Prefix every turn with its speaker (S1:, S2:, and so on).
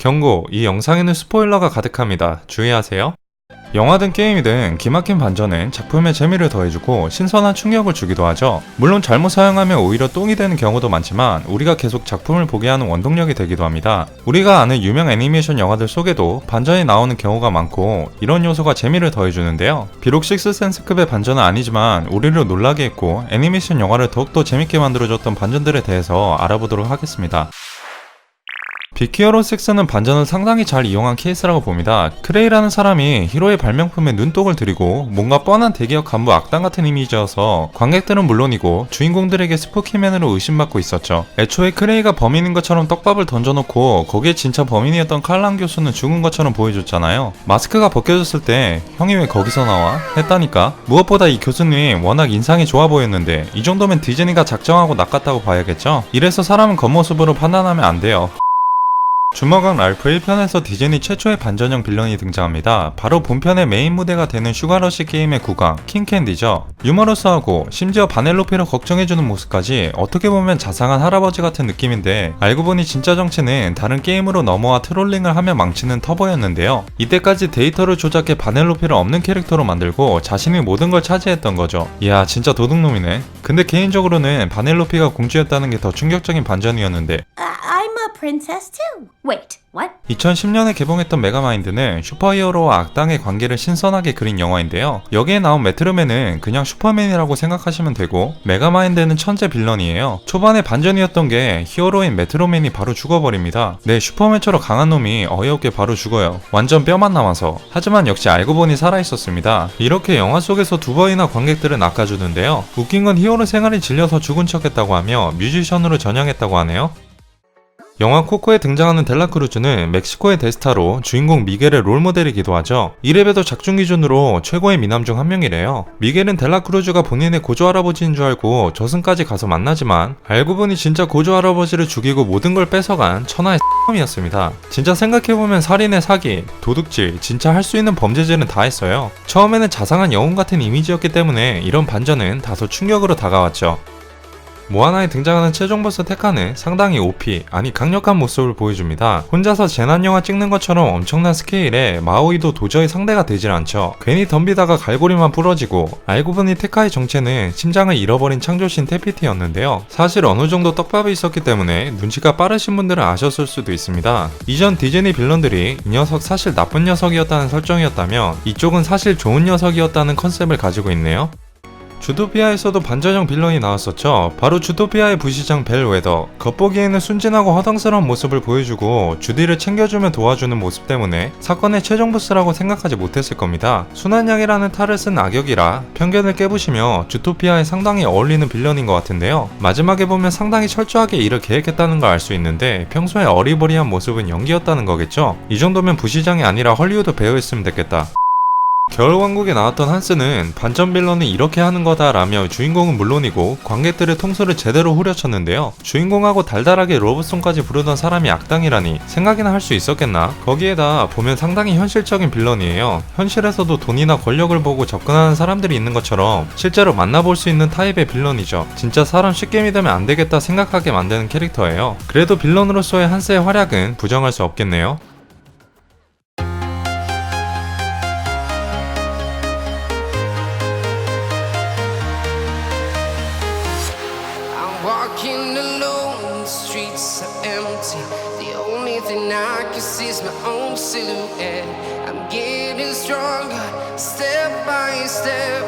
S1: 경고, 이 영상에는 스포일러가 가득합니다. 주의하세요. 영화든 게임이든 기막힌 반전은 작품의 재미를 더해주고 신선한 충격을 주기도 하죠. 물론 잘못 사용하면 오히려 똥이 되는 경우도 많지만 우리가 계속 작품을 보게 하는 원동력이 되기도 합니다. 우리가 아는 유명 애니메이션 영화들 속에도 반전이 나오는 경우가 많고 이런 요소가 재미를 더해주는데요. 비록 식스센스급의 반전은 아니지만 우리를 놀라게 했고 애니메이션 영화를 더욱더 재밌게 만들어줬던 반전들에 대해서 알아보도록 하겠습니다. 빅히어로 6는 반전을 상당히 잘 이용한 케이스라고 봅니다. 크레이라는 사람이 히로의 발명품에 눈독을 들이고 뭔가 뻔한 대기업 간부 악당 같은 이미지여서 관객들은 물론이고 주인공들에게 스포키맨으로 의심받고 있었죠. 애초에 크레이가 범인인 것처럼 떡밥을 던져놓고 거기에 진짜 범인이었던 칼랑 교수는 죽은 것처럼 보여줬잖아요. 마스크가 벗겨졌을 때 형이 왜 거기서 나와? 했다니까. 무엇보다 이 교수님 워낙 인상이 좋아 보였는데 이 정도면 디즈니가 작정하고 낚았다고 봐야겠죠? 이래서 사람은 겉모습으로 판단하면 안 돼요. 주먹왕 랄프 1편에서 디즈니 최초의 반전형 빌런이 등장합니다. 바로 본편의 메인 무대가 되는 슈가러시 게임의 국왕, 킹캔디죠. 유머러스하고 심지어 바넬로피를 걱정해주는 모습까지 어떻게 보면 자상한 할아버지 같은 느낌인데 알고 보니 진짜 정체는 다른 게임으로 넘어와 트롤링을 하며 망치는 터보였는데요. 이때까지 데이터를 조작해 바넬로피를 없는 캐릭터로 만들고 자신이 모든 걸 차지했던 거죠. 이야 진짜 도둑놈이네. 근데 개인적으로는 바넬로피가 공주였다는 게 더 충격적인 반전이었는데
S2: princess too. Wait, what?
S1: 2010년에 개봉했던 메가마인드는 슈퍼히어로와 악당의 관계를 신선하게 그린 영화인데요. 여기에 나온 매트루맨은 그냥 슈퍼맨이라고 생각하시면 되고 메가마인드는 천재 빌런이에요. 초반에 반전이었던 게 히어로인 매트로맨이 바로 죽어버립니다. 네, 슈퍼맨처럼 강한 놈이 어이없게 바로 죽어요. 완전 뼈만 남아서. 하지만 역시 알고 보니 살아있었습니다. 이렇게 영화 속에서 두 번이나 관객들을 낚아주는데요. 웃긴 건 히어로 생활이 질려서 죽은 척했다고 하며 뮤지션으로 전향했다고 하네요. 영화 코코에 등장하는 델라크루즈는 멕시코의 데스타로 주인공 미겔의 롤모델이기도 하죠. 이래봬도 작중 기준으로 최고의 미남 중 한 명이래요. 미겔은 델라크루즈가 본인의 고조 할아버지인 줄 알고 저승까지 가서 만나지만 알고 보니 진짜 고조 할아버지를 죽이고 모든 걸 뺏어간 천하의 이었습니다. 진짜 생각해보면 살인의 사기, 도둑질, 진짜 할 수 있는 범죄질은 다 했어요. 처음에는 자상한 영웅 같은 이미지였기 때문에 이런 반전은 다소 충격으로 다가왔죠. 모아나에 등장하는 최종 보스 테카는 상당히 OP, 아니 강력한 모습을 보여줍니다. 혼자서 재난 영화 찍는 것처럼 엄청난 스케일에 마오이도 도저히 상대가 되질 않죠. 괜히 덤비다가 갈고리만 부러지고 알고 보니 테카의 정체는 심장을 잃어버린 창조신 테피티였는데요. 사실 어느 정도 떡밥이 있었기 때문에 눈치가 빠르신 분들은 아셨을 수도 있습니다. 이전 디즈니 빌런들이 이 녀석 사실 나쁜 녀석이었다는 설정이었다면 이쪽은 사실 좋은 녀석이었다는 컨셉을 가지고 있네요. 주토피아에서도 반전형 빌런이 나왔었죠. 바로 주토피아의 부시장 벨 웨더. 겉보기에는 순진하고 허당스러운 모습을 보여주고 주디를 챙겨주며 도와주는 모습 때문에 사건의 최종 보스라고 생각하지 못했을 겁니다. 순한양이라는 탈을 쓴 악역이라 편견을 깨부시며 주토피아에 상당히 어울리는 빌런인 것 같은데요. 마지막에 보면 상당히 철저하게 일을 계획했다는 걸 알 수 있는데 평소에 어리버리한 모습은 연기였다는 거겠죠. 이 정도면 부시장이 아니라 헐리우드 배우였으면 됐겠다. 겨울왕국에 나왔던 한스는 반전 빌런은 이렇게 하는 거다 라며 주인공은 물론이고 관객들의 통수를 제대로 후려쳤는데요. 주인공하고 달달하게 러브송까지 부르던 사람이 악당이라니 생각이나 할 수 있었겠나? 거기에다 보면 상당히 현실적인 빌런이에요. 현실에서도 돈이나 권력을 보고 접근하는 사람들이 있는 것처럼 실제로 만나볼 수 있는 타입의 빌런이죠. 진짜 사람 쉽게 믿으면 안 되겠다 생각하게 만드는 캐릭터예요. 그래도 빌런으로서의 한스의 활약은 부정할 수 없겠네요.
S3: Thing I can see is my own silhouette. I'm getting stronger, step by step.